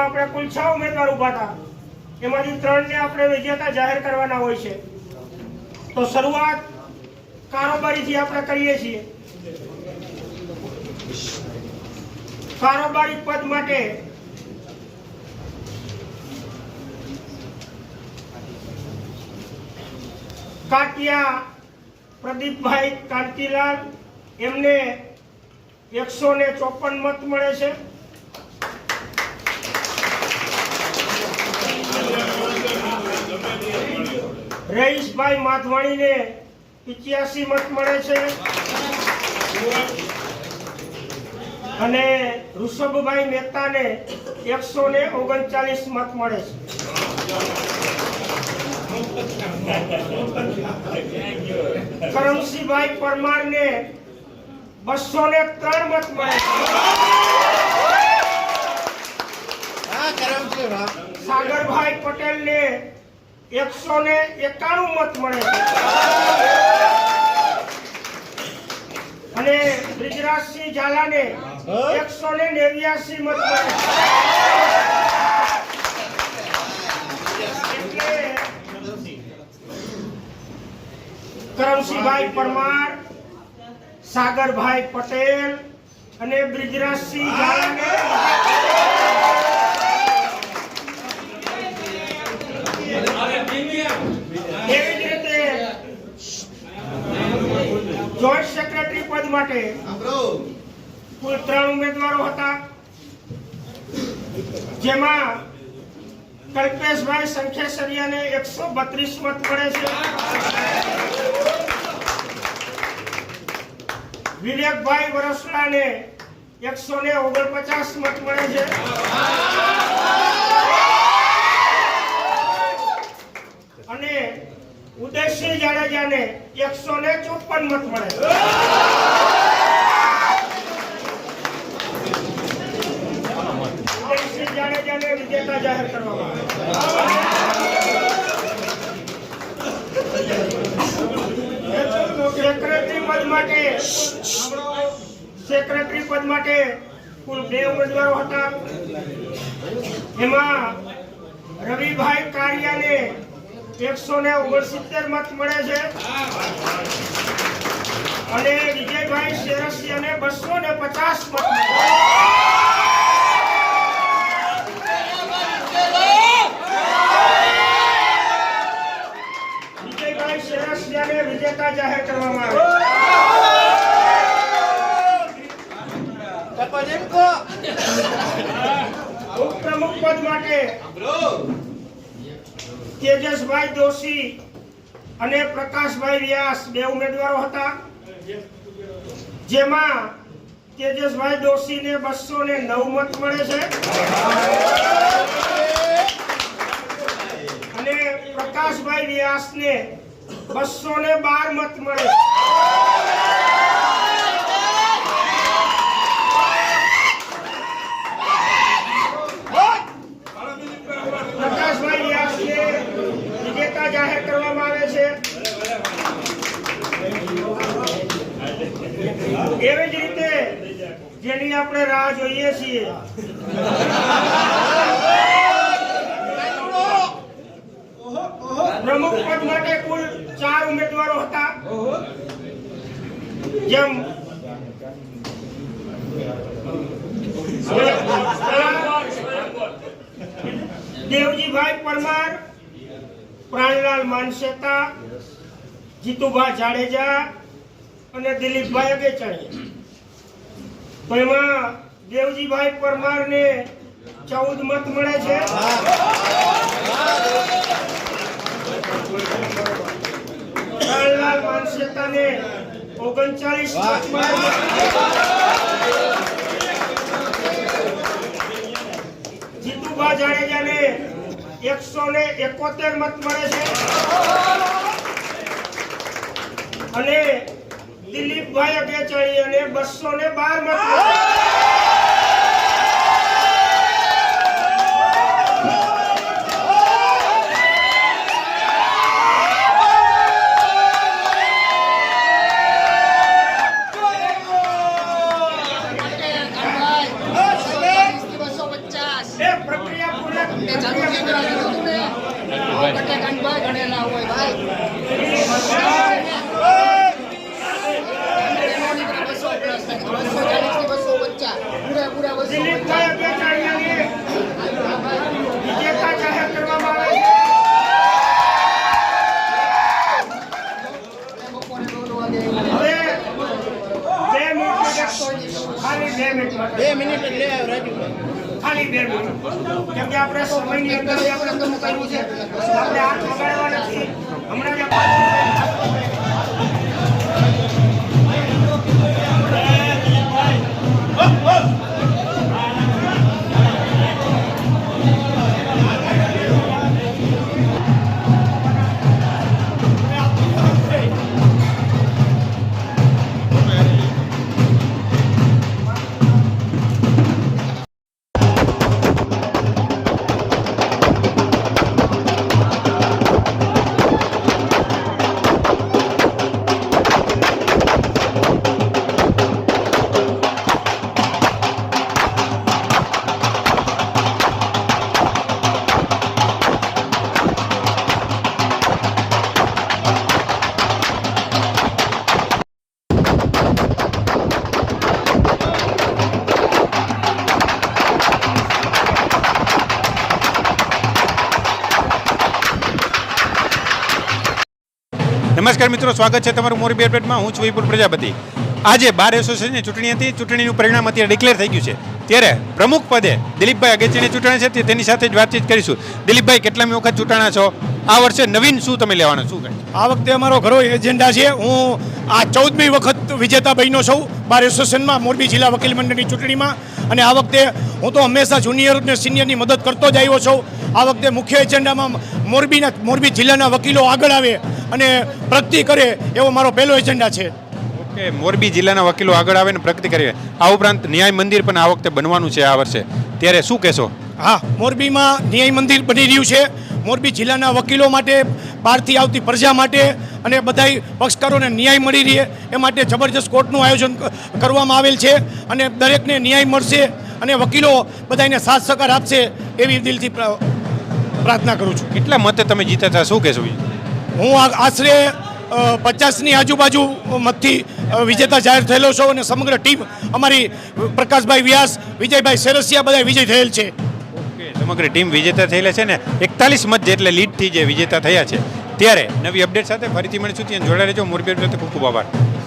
આપણે કુલ છ ઉમેદવાર ઊભા હતા. એમાંથી ત્રણને આપણે વિજેતા જાહેર કરવાના હોય છે. તો શરૂઆત કારોબારીથી આપણે કરીએ છીએ. કારોબારી પદ માટે કાટિયા પ્રદીપભાઈ કાંતિલાલ, એમને એકસો ને ચોપન મત મળે છે. રહીશભાઈ માધવાણીને પિચ્યાસી મત મળે છે. અને ઋષભભાઈ મહેતાને એકસો ને ઓગણચાલીસ મત મળે છે. કરમસિંહભાઈ પરમારને બસો ને ત્રણ મત મળે છે. સાગરભાઈ પટેલને એકસો ને એકાણું મત મળે અને બ્રિજરાજસિંહ ઝાલાને એકસો ને નેવ્યાસી મત મળે કરમસિંહભાઈ પરમાર, સાગરભાઈ પટેલ અને બ્રિજરાજસિંહ ઝાલાને એવી જ રીતે જોઈન્ટ સેક્રેટરી પદ માટે કુલ ત્રણ ઉમેદવારો હતા. જેમાં કલ્પેશભાઈ સંખેસરિયાને એકસો બત્રીસ મત મળે છે. વિવેકભાઈ વરસલાને એકસો ને ઓગણપચાસ મત મળે છે. અને ઉદયસિંહ જાડેજાને એકસો ને ચોપન મત મળે જાડેજાને વિજેતા જાહેર કરવામાં સેક્રેટરી પદ માટે પદ માટે કુલ બે ઉમેદવારો હતા. એમાં રવિભાઈ કારિયાને એકસો ને ઓગણસિત્તેર મત મળે છે. અને વિજયભાઈ શેરસિયાને બસો ને પચાસ મત મળે શેરસિયાને વિજેતા જાહેર કરવામાં આવે. ઉપપ્રમુખ પદ માટે તેજસભાઈ જોશી અને પ્રકાશભાઈ વ્યાસ બે ઉમેદવારો હતા. જેમાં તેજસભાઈ દોશીને બસો ને નવ મત મળે છે. અને પ્રકાશભાઈ વ્યાસને બસો ને બાર મત મળે છે પ્રકાશભાઈ વ્યાસને વિજેતા જાહેર કરવામાં આવે છે એવી જ રીતે જેની આપણે રાહ જોઈએ છીએ. પ્રમુખ પદ માટે કુલ ચાર ઉમેદવારો હતા. જેમ દેવજીભાઈ પરમાર, પ્રાણીલાલ માનસેતા જીતુભાઈ જાડેજા અને દિલીપભાઈ તો એમાં દેવજીભાઈ પરમારને ચૌદ મત મળે છે. પ્રાણલાલ માનસેતાને ઓગણચાલીસ મત મળે જીતુભા એકસો ને એકોતેર મત મળે છે. અને દિલીપભાઈ અગેચાણી અને બસો ને બાર મત બે મિનિટ લે ખાલી બે મિનિટ. કેમ કે આપણે સમયની અંદર જ આપણે કરવું છે. આપણે હાથ વગાડવા નથી હમણાં નમસ્કાર મિત્રો, સ્વાગત છે તમારું મોરબી અપડેટમાં. હું છું વિપુલ પ્રજાપતિ. આજે બાર એસોસિએશનની ચૂંટણી હતી. ચૂંટણીનું પરિણામ અત્યારે ડિક્લેર થઈ ગયું છે. ત્યારે પ્રમુખ પદે દિલીપભાઈ અગેચીને ચૂંટણી છે. તેની સાથે જ વાતચીત કરીશું. દિલીપભાઈ કેટલામી વખત ચૂંટાણા છો? આ વર્ષે નવીન શું તમે લેવાના? શું આ વખતે અમારો ઘરો એજન્ડા છે. હું આ ચૌદમી વખત વિજેતા બહેનો છું બાર એસોસિએશનમાં, મોરબી જિલ્લા વકીલ મંડળની ચૂંટણીમાં. અને આ વખતે હું તો હંમેશા જુનિયર અને સિનિયરની મદદ કરતો જ આવ્યો છું. આ વખતે મુખ્ય એજન્ડામાં મોરબીના મોરબી જિલ્લાના વકીલો આગળ આવે અને પ્રગતિ કરે એવો મારો પહેલો એજન્ડા છે. ઓકે મોરબી જિલ્લાના વકીલો આગળ આવે ને પ્રગતિ કરે. આ ઉપરાંત ન્યાય મંદિર પણ આ વખતે બનવાનું છે આ વર્ષે. ત્યારે શું કહેશો? હા મોરબીમાં ન્યાય મંદિર બની રહ્યું છે. મોરબી જિલ્લાના વકીલો માટે બહારથી આવતી પ્રજા માટે અને બધાય પક્ષકારોને ન્યાય મળી રહે એ માટે જબરજસ્ત કોર્ટનું આયોજન કરવામાં આવેલ છે અને દરેકને ન્યાય મળશે અને વકીલો બધાને સાથ સહકાર આપશે એવી દિલથી પ્રાર્થના કરું છું. કેટલા મતે તમે જીતા હતા? શું કહેશો હું આશરે પચાસની આજુબાજુ મતથી વિજેતા જાહેર થયેલો છું અને સમગ્ર ટીમ અમારી પ્રકાશભાઈ વ્યાસ વિજયભાઈ સેરસિયા બધા વિજય થયેલ છે. સમગ્ર ટીમ વિજેતા થયેલા છે ને એકતાલીસ મત જેટલે લીડથી જે વિજેતા થયા છે. ત્યારે નવી અપડેટ સાથે ફરીથી મળીશું. ત્યાં જોડાઈ રહેજો. મોરબી અપડેટ ખૂબ ખૂબ આભાર.